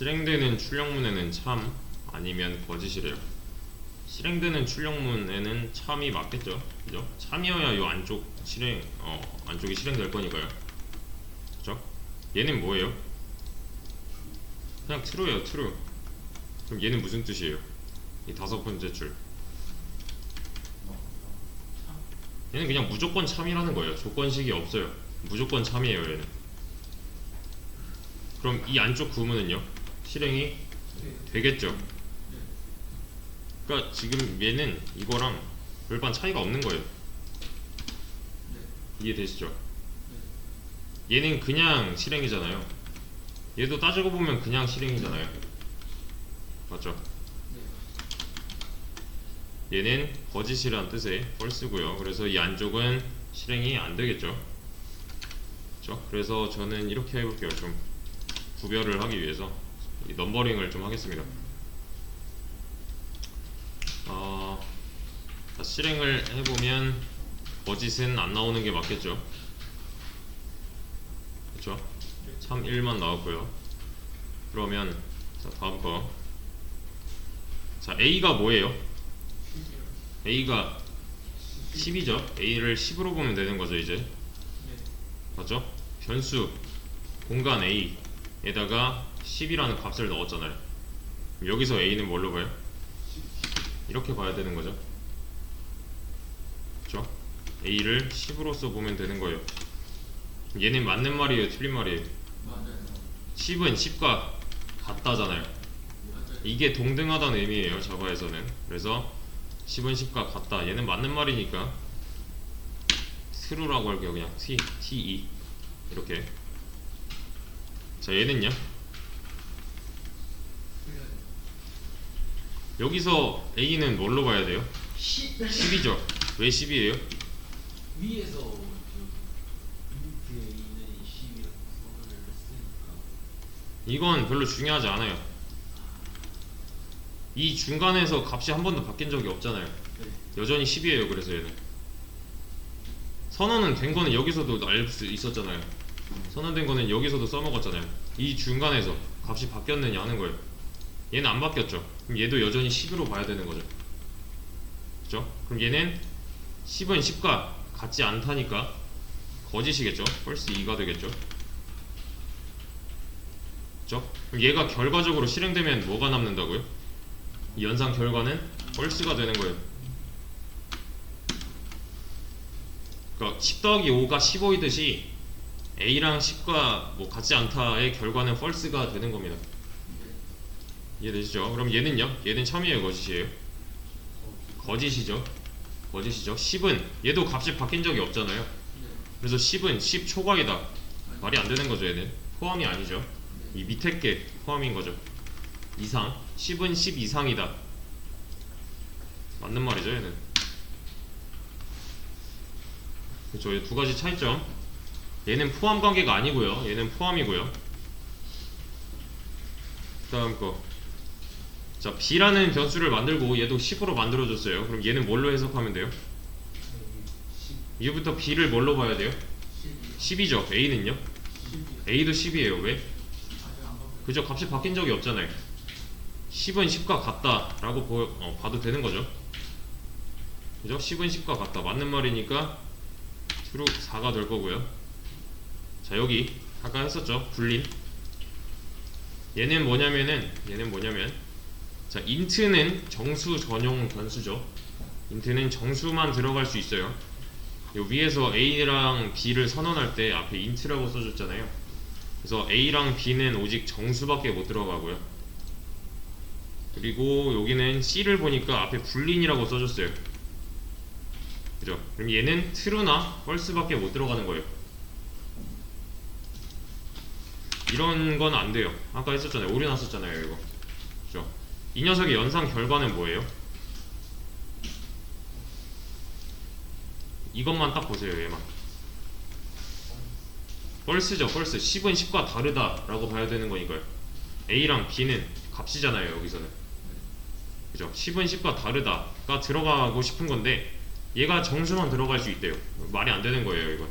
실행되는 출력문에는 참 아니면 거짓이래요. 실행되는 출력문에는 참이 맞겠죠, 그죠? 참이어야 요 안쪽 실행 어 안쪽이 실행될 거니까요, 그죠? 얘는 뭐예요? 그냥 true예요, true. 그럼 얘는 무슨 뜻이에요? 이 다섯 번째 줄. 얘는 그냥 무조건 참이라는 거예요. 조건식이 없어요. 무조건 참이에요, 얘는. 그럼 이 안쪽 구문은요? 실행이 되겠죠. 그러니까 지금 얘는 이거랑 별반 차이가 없는 거예요. 이해되시죠? 얘는 그냥 실행이잖아요. 얘도 따지고 보면 그냥 실행이잖아요. 맞죠? 얘는 거짓이란 뜻의 false고요. 그래서 이 안쪽은 실행이 안 되겠죠. 그렇죠? 그래서 저는 이렇게 해볼게요. 좀 구별을 하기 위해서 이 넘버링을 좀 하겠습니다. 어, 자, 실행을 해보면 거짓은 안 나오는 게 맞겠죠. 그렇죠? 참 1만 나왔고요. 그러면 자 다음 거. 자 A가 뭐예요? A가 10이죠. A를 10으로 보면 되는 거죠 이제. 맞죠? 변수 공간 A에다가 10이라는 값을 넣었잖아요. 여기서 A는 뭘로 봐요? 이렇게 봐야 되는 거죠. 그렇죠? A를 10으로써 보면 되는 거예요. 얘는 맞는 말이에요, 틀린 말이에요. 10은 10과 같다잖아요. 이게 동등하다는 의미예요, 자바에서는. 그래서 10은 10과 같다. 얘는 맞는 말이니까 true라고 할게요. 그냥 t, te 이렇게. 자, 얘는요. 여기서 A는 뭘로 봐야 돼요? 10이죠. 왜 10이에요? 위에서 저 인트에 있는 10이라고 선을 쓰니까 이건 별로 중요하지 않아요. 이 중간에서 값이 한 번도 바뀐 적이 없잖아요. 네. 여전히 10이에요. 그래서 얘는 선언은 된 거는 여기서도 알 수 있었잖아요. 선언된 거는 여기서도 써먹었잖아요. 이 중간에서 값이 바뀌었느냐 하는 거예요. 얘는 안 바뀌었죠. 그럼 얘도 여전히 10으로 봐야 되는 거죠. 그죠? 그럼 얘는 10은 10과 같지 않다니까 거짓이겠죠. false 2가 되겠죠. 그죠? 그럼 얘가 결과적으로 실행되면 뭐가 남는다고요? 이 연산 결과는 false가 되는 거예요. 그러니까 10 더하기 5가 15이듯이 A랑 10과 뭐 같지 않다의 결과는 false가 되는 겁니다. 이해되시죠? 그럼 얘는요? 얘는 참이에요, 거짓이에요? 거짓이죠. 거짓이죠. 10은 얘도 값이 바뀐 적이 없잖아요. 그래서 10은 10 초과이다. 말이 안 되는 거죠, 얘는. 포함이 아니죠. 이 밑에 게 포함인 거죠. 이상. 10은 10 이상이다. 맞는 말이죠, 얘는. 그렇죠. 이두 가지 차이점. 얘는 포함 관계가 아니고요. 얘는 포함이고요. 다음 거. 자, b라는 변수를 만들고 얘도 10으로 만들어줬어요. 그럼 얘는 뭘로 해석하면 돼요? 이제부터 b를 뭘로 봐야 돼요? 10이죠. a는요? a도 10이에요. 왜? 그죠? 값이 바뀐 적이 없잖아요. 10은 10과 같다 라고 보, 어, 봐도 되는 거죠. 그죠? 10은 10과 같다. 맞는 말이니까 true 4가 될 거고요. 자, 여기 아까 했었죠. 불림. 얘는 뭐냐면은 얘는 뭐냐면 자, int는 정수 전용 변수죠. int는 정수만 들어갈 수 있어요. 요 위에서 a랑 b를 선언할 때 앞에 int라고 써줬잖아요. 그래서 a랑 b는 오직 정수밖에 못 들어가고요. 그리고 여기는 c를 보니까 앞에 불린이라고 써줬어요. 그죠? 그럼 얘는 true나 false밖에 못 들어가는 거예요. 이런 건 안 돼요. 아까 했었잖아요. 오류 났었잖아요, 이거. 이 녀석의 연산 결과는 뭐예요? 이것만 딱 보세요, 얘만. false죠, false. 10은 10과 다르다 라고 봐야 되는 거니까요. A랑 B는 값이잖아요, 여기서는. 그죠? 10은 10과 다르다가 들어가고 싶은 건데 얘가 정수만 들어갈 수 있대요. 말이 안 되는 거예요, 이건.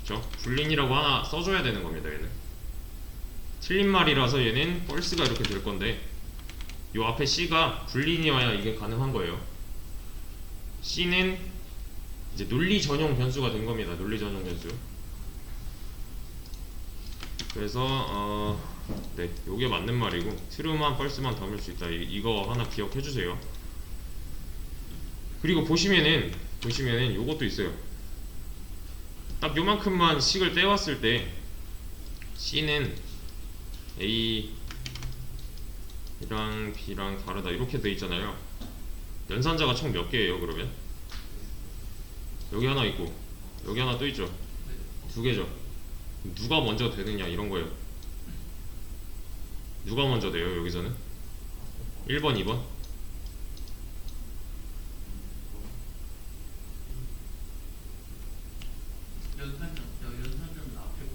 그죠? 불린이라고 하나 써줘야 되는 겁니다, 얘는. 틀린 말이라서 얘는 펄스가 이렇게 될 건데 요 앞에 C가 불리니어야 이게 가능한 거예요. C는 이제 논리 전용 변수가 된 겁니다. 논리 전용 변수. 그래서 어, 네, 요게 맞는 말이고 트루만 펄스만 담을 수 있다. 이, 이거 하나 기억해 주세요. 그리고 보시면은 보시면은 요것도 있어요. 딱 요만큼만 식을 떼왔을 때 C는 A 랑 B랑 다르다 이렇게 돼 있잖아요. 연산자가 총 몇 개예요 그러면? 여기 하나 있고 여기 하나 또 있죠. 두 개죠. 누가 먼저 되느냐 이런 거예요. 누가 먼저 돼요 여기서는? 1번, 2번? 연산점, 저 연산점은 앞에고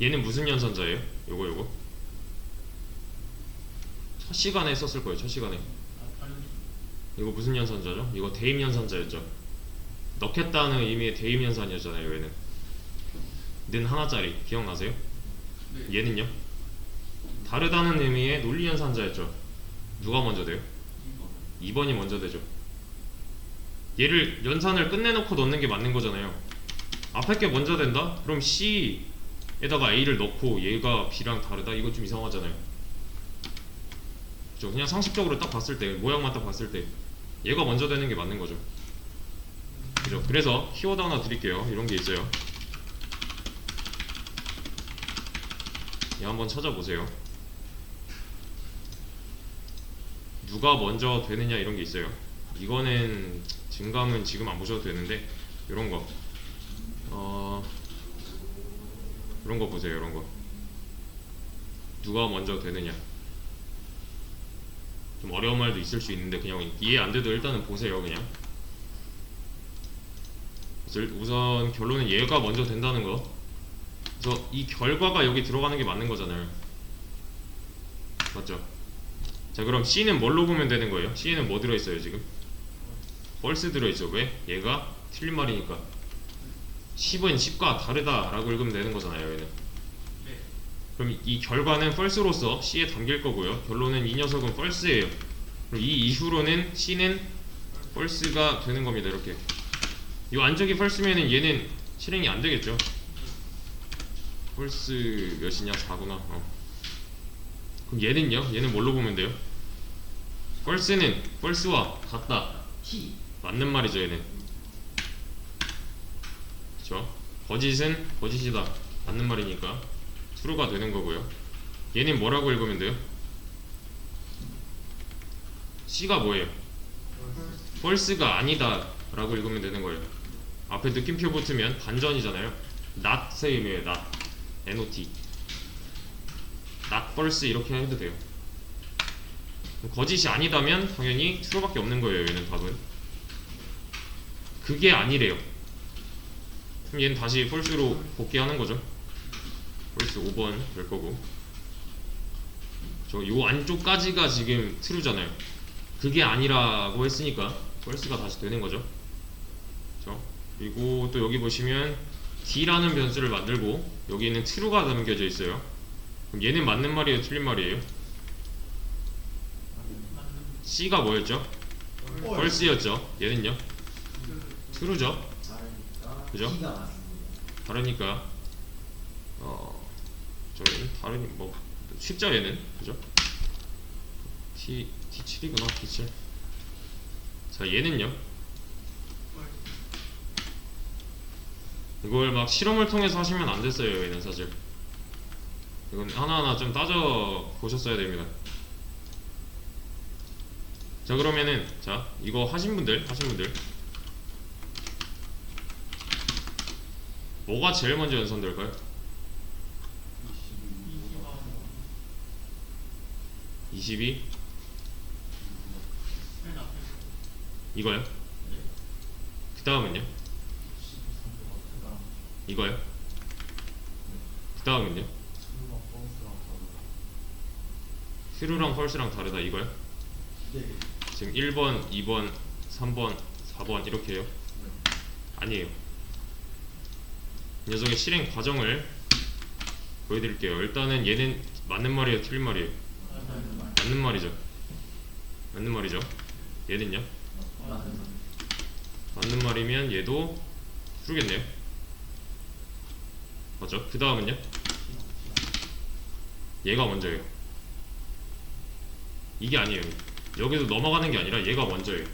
얘는 무슨 연산자예요? 요거 요거? 첫 시간에 썼을 거예요 첫 시간에 이거 무슨 연산자죠? 이거 대입 연산자였죠. 넣겠다는 의미의 대입 연산이었잖아요. 얘는 는 하나짜리 기억나세요? 네. 얘는요? 다르다는 의미의 논리 연산자였죠. 누가 먼저 돼요? 2번이 먼저 되죠. 얘를 연산을 끝내놓고 넣는 게 맞는 거잖아요. 앞에 게 먼저 된다? 그럼 C 에다가 A를 넣고 얘가 B랑 다르다? 이거 좀 이상하잖아요. 그죠? 그냥 상식적으로 딱 봤을 때 모양만 딱 봤을 때 얘가 먼저 되는 게 맞는 거죠. 그죠? 그래서 키워드 하나 드릴게요. 이런 게 있어요. 얘 한번 찾아보세요. 누가 먼저 되느냐 이런 게 있어요. 이거는 증감은 지금 안 보셔도 되는데 이런 거, 어, 이런 거 보세요. 이런 거. 누가 먼저 되느냐. 좀 어려운 말도 있을 수 있는데 그냥 이해 안 돼도 일단은 보세요. 그냥. 우선 결론은 얘가 먼저 된다는 거. 그래서 이 결과가 여기 들어가는 게 맞는 거잖아요. 맞죠? 자 그럼 C는 뭘로 보면 되는 거예요? C에는 뭐 들어있어요 지금? 펄스 들어있죠 왜? 얘가 틀린 말이니까 10은 10과 다르다라고 읽으면 되는 거잖아요 얘는 네. 그럼 이 결과는 펄스로서 C에 담길 거고요 결론은 이 녀석은 펄스예요 그럼 이 이후로는 C는 펄스가 되는 겁니다 이렇게 이 안쪽이 펄스면은 얘는 실행이 안 되겠죠 펄스 몇이냐 4구나 어. 그럼 얘는요? 얘는 뭘로 보면 돼요? 펄스는 펄스와 같다 T. 맞는 말이죠 얘는 그쵸? 거짓은 거짓이다. 맞는 말이니까 true가 되는 거고요. 얘는 뭐라고 읽으면 돼요? C가 뭐예요? false가 아니다 라고 읽으면 되는 거예요. 앞에 느낌표 붙으면 반전이잖아요. Not의 의미예요 not. Not not false 이렇게 해도 돼요. 거짓이 아니다면 당연히 true밖에 없는 거예요 얘는 답은. 그게 아니래요 그럼 얘는 다시 false로 복귀하는 거죠. false 5번 될 거고. 저 요 안쪽까지가 지금 true잖아요. 그게 아니라고 했으니까 false가 다시 되는 거죠. 그렇죠? 그리고 또 여기 보시면 d라는 변수를 만들고 여기는 true가 담겨져 있어요. 그럼 얘는 맞는 말이에요? 틀린 말이에요? C가 뭐였죠? false였죠. 얘는요? true죠 그죠? 다르니까. 어 저희는 다르니 뭐 쉽죠 얘는 그죠? T T7이구나 T7 자 얘는요? 이걸 막 실험을 통해서 하시면 안 됐어요 얘는 사실. 이건 하나하나 좀 따져 보셨어야 됩니다. 자 그러면은 자 이거 하신 분들 하신 분들 뭐가 제일 먼저 연산될까요? 22맨 앞에. 이거요? 그 다음은요? 이거요? 그 다음은요? 트루랑 펄스랑 다르다 이거요? 네. 지금 1번, 2번, 3번, 4번 이렇게요? 아니에요 이 녀석의 실행 과정을 보여드릴게요. 일단은 얘는 맞는 말이에요, 틀린 말이에요. 맞는 말이죠. 맞는 말이죠. 얘는요? 맞는 말이면 얘도 true겠네요. 맞죠? 그 다음은요? 얘가 먼저예요. 이게 아니에요. 여기서 넘어가는 게 아니라 얘가 먼저예요.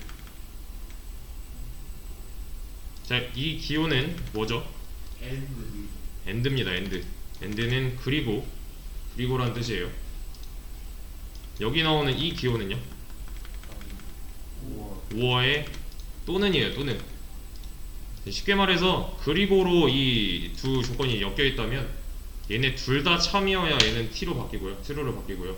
자, 이 기호는 뭐죠? 엔드 end입니다. end. end는 그리고 그리고란 뜻이에요. 여기 나오는 이 기호는요? 우와 5어의 또는이에요. 또는. 쉽게 말해서 그리고로 이 두 조건이 엮여 있다면 얘네 둘 다 참이어야 얘는 t로 바뀌고요. true로 바뀌고요.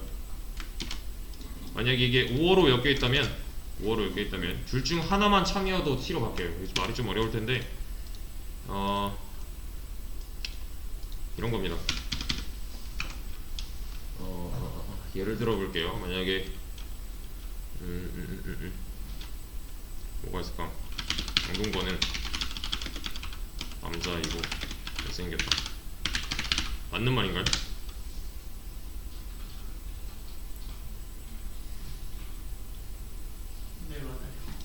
만약에 이게 5어로 엮여 있다면 5어로 엮여 있다면 둘 중 하나만 참이어도 t로 바뀌어요. 말이 좀 어려울 텐데 어 이런 겁니다. 어, 예를 들어 볼게요. 만약에 음, 음, 음, 음, 음. 뭐가 있을까? 거는 남자이고 잘생겼다. 맞는 말인가요? 네 맞아요.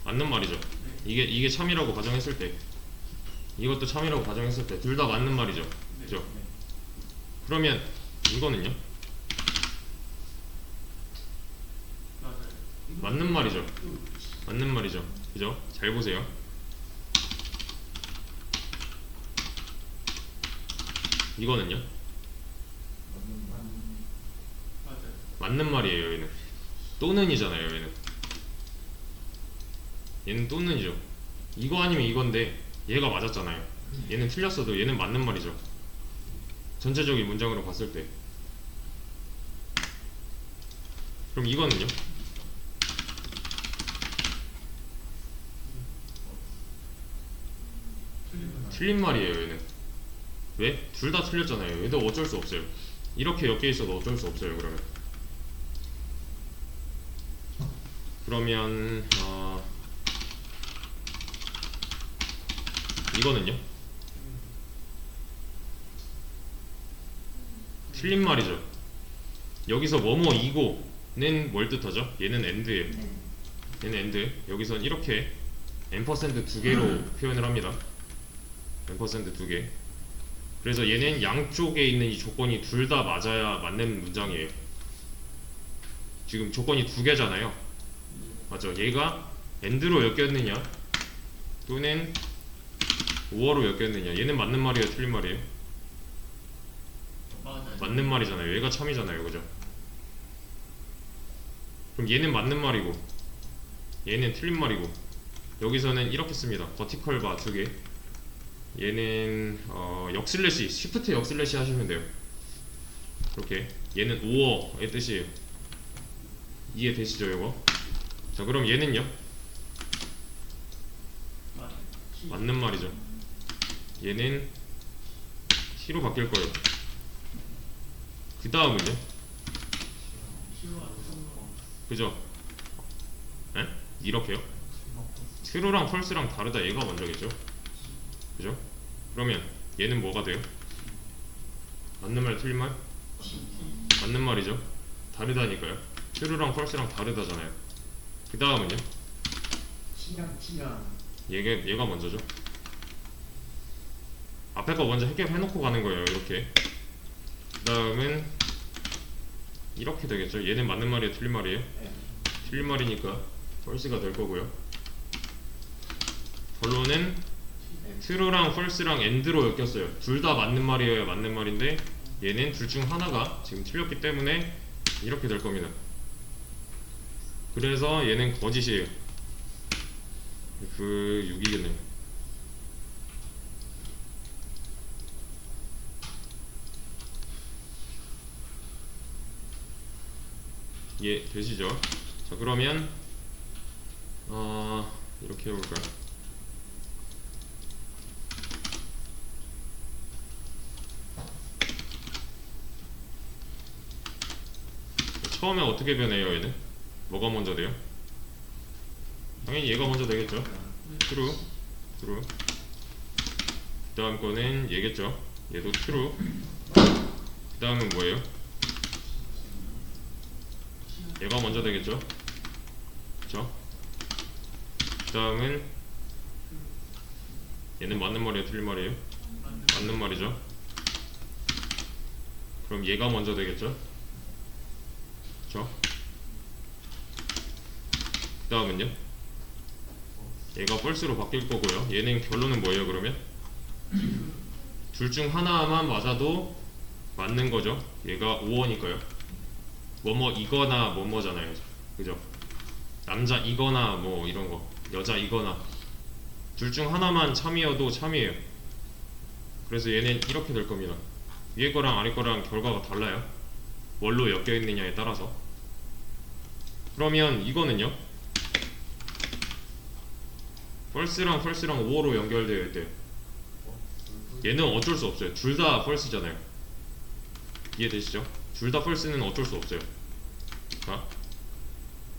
맞는 말이죠. 이게 이게 참이라고 가정했을 때 이것도 참이라고 가정했을 때 둘 다 맞는 말이죠. 네. 그죠? 그러면 이거는요? 맞는 말이죠. 맞는 말이죠. 그죠? 잘 보세요. 이거는요? 맞는 말이에요, 얘는. 또는이잖아요, 얘는. 얘는 또는이죠. 이거 아니면 이건데 얘가 맞았잖아요. 얘는 틀렸어도 얘는 맞는 말이죠. 전체적인 문장으로 봤을 때. 그럼 이거는요? 틀린 말이에요, 얘는. 왜? 둘 다 틀렸잖아요. 얘도 어쩔 수 없어요. 이렇게 엮여 있어도 어쩔 수 없어요, 그러면. 그러면, 어, 이거는요? 틀린 말이죠. 여기서 뭐뭐 이고는 뭘 뜻하죠? 얘는 end예요. 얘는 end. 여기선 이렇게 앰퍼센드 두 개로 표현을 합니다. 앰퍼센드 두 개. 그래서 얘는 양쪽에 있는 이 조건이 둘 다 맞아야 맞는 문장이에요. 지금 조건이 두 개잖아요. 맞죠? 얘가 end로 엮였느냐 또는 5어로 엮였느냐 얘는 맞는 말이에요 틀린 말이에요? 맞는 말이잖아요 얘가 참이잖아요 그죠? 그럼 얘는 맞는 말이고 얘는 틀린 말이고 여기서는 이렇게 씁니다 버티컬 바 두개 얘는 어, 역슬래시 시프트 역슬래시 하시면 돼요 이렇게 얘는 5어의 뜻이에요 이해되시죠 이거? 자 그럼 얘는요? 맞는 말이죠. 얘는 t로 바뀔 거예요. 그 다음은요? 그죠? 에? 이렇게요? true랑 false랑 다르다 얘가 먼저겠죠? 그죠? 그러면 얘는 뭐가 돼요? 맞는 말 틀린 말? 맞는 말이죠. 다르다니까요. true랑 false랑 다르다잖아요. 그 다음은요? 얘가 얘가 먼저죠. 앞에 거 먼저 해결해놓고 가는 거예요. 이렇게. 그 다음은 이렇게 되겠죠. 얘는 맞는 말이에요, 틀린 말이에요? 네. 틀린 말이니까 false가 될 거고요. 결론은 true랑 false랑 end로 엮였어요. 둘 다 맞는 말이어야 맞는 말인데 얘는 둘 중 하나가 지금 틀렸기 때문에 이렇게 될 겁니다. 그래서 얘는 거짓이에요. 그 6이겠네요. 예, 되시죠? 자, 그러면 어, 이렇게 해볼까요? 처음에 어떻게 변해요, 얘는? 뭐가 먼저 돼요? 당연히 얘가 먼저 되겠죠. true. 그 다음 거는 얘겠죠. 얘도. 그그 다음은 뭐예요? 얘가 먼저 되겠죠? 그쵸? 그 다음은 얘는 맞는 말이에요 틀린 말이에요? 맞는 말이죠 그럼 얘가 먼저 되겠죠? 그쵸? 그 다음은요? 얘가 펄스로 바뀔 거고요 얘는 결론은 뭐예요 그러면? 둘 중 하나만 맞아도 맞는 거죠 얘가 5원이니까요 뭐뭐 이거나 뭐뭐잖아요. 그죠? 남자 이거나 뭐 이런 거 여자 이거나. 둘 중 하나만 참이어도 참이에요. 그래서 얘는 이렇게 될 겁니다. 위에 거랑 아래 거랑 결과가 달라요. 뭘로 엮여 있느냐에 따라서. 그러면 이거는요? 펄스랑 펄스랑 5로 연결되어 있대요. 얘는 어쩔 수 없어요. 둘 다 펄스잖아요 이해되시죠? 둘 다 펄스는 어쩔 수 없어요. 자,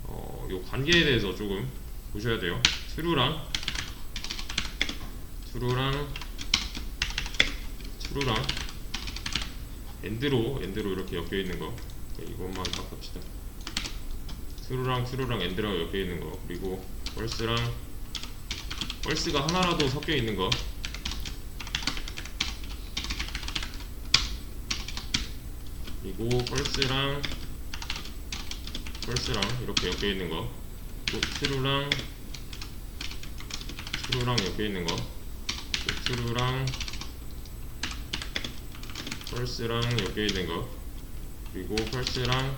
어, 요 관계에 대해서 조금 보셔야 돼요. 트루랑 트루랑 트루랑 엔드로 엔드로 이렇게 엮여 있는 거. 네, 이것만 딱 합시다. 트루랑 트루랑 엔드랑 엮여 있는 거. 그리고 펄스랑 펄스가 하나라도 섞여 있는 거 그리고 펄스랑 펄스랑 이렇게 엮여 있는 거또 트루랑 트루랑 엮여 있는 거또 트루랑 펄스랑 엮여 있는 거 그리고 펄스랑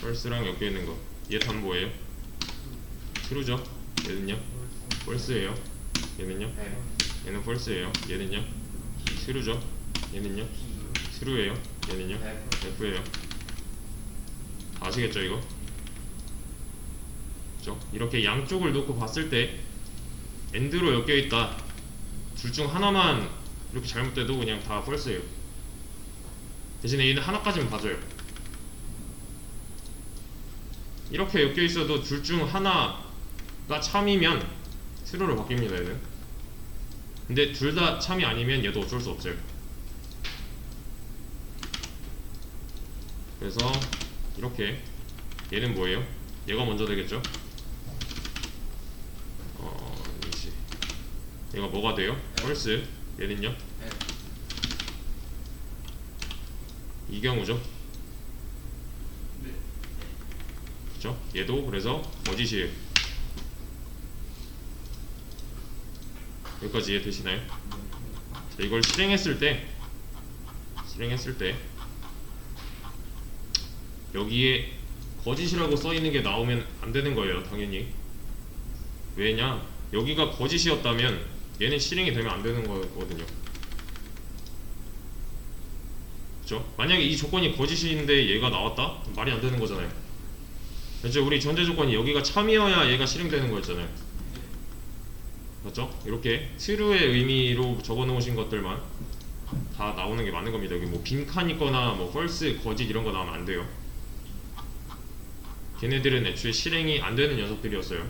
펄스랑 엮여 있는 거얘 답 뭐예요? 트루죠? 얘는요? 펄스예요 얘는요? 네. 얘는 펄스예요 얘는요? 트루죠? 얘는요? 트루예요 얘는요? 네. F예요 아시겠죠 이거? 그죠? 이렇게 양쪽을 놓고 봤을 때 엔드로 엮여 있다 둘 중 하나만 이렇게 잘못돼도 그냥 다 펄스예요 대신에 얘는 하나까지는 봐줘요 이렇게 엮여 있어도 둘 중 하나가 참이면 트루로 바뀝니다 얘는 근데 둘 다 참이 아니면 얘도 어쩔 수 없어요 그래서 이렇게 얘는 뭐예요? 얘가 먼저 되겠죠? 어, 이씨. 얘가 뭐가 돼요? 펄스. 얘는요? 네. 이 경우죠. 네. 그죠? 얘도 그래서 거짓이에요. 여기까지 이해되시나요? 자, 이걸 실행했을 때 실행했을 때 여기에 거짓이라고 써 있는 게 나오면 안 되는 거예요, 당연히. 왜냐? 여기가 거짓이었다면 얘는 실행이 되면 안 되는 거거든요. 그죠? 만약에 이 조건이 거짓인데 얘가 나왔다? 말이 안 되는 거잖아요. 이제 우리 전제 조건이 여기가 참이어야 얘가 실행되는 거였잖아요. 맞죠? 이렇게 트루의 의미로 적어 놓으신 것들만 다 나오는 게 맞는 겁니다. 여기 뭐 빈칸 있거나 뭐 false, 거짓 이런 거 나오면 안 돼요. 걔네들은 애초에 실행이 안 되는 녀석들이었어요.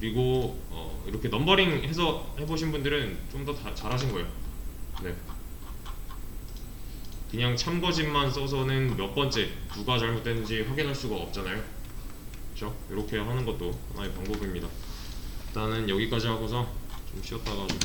그리고 어, 이렇게 넘버링 해서 해보신 분들은 좀 더 잘하신 거예요. 네. 그냥 참거짓만 써서는 몇 번째 누가 잘못됐는지 확인할 수가 없잖아요. 그렇죠? 이렇게 하는 것도 하나의 방법입니다. 일단은 여기까지 하고서 좀 쉬었다가 좀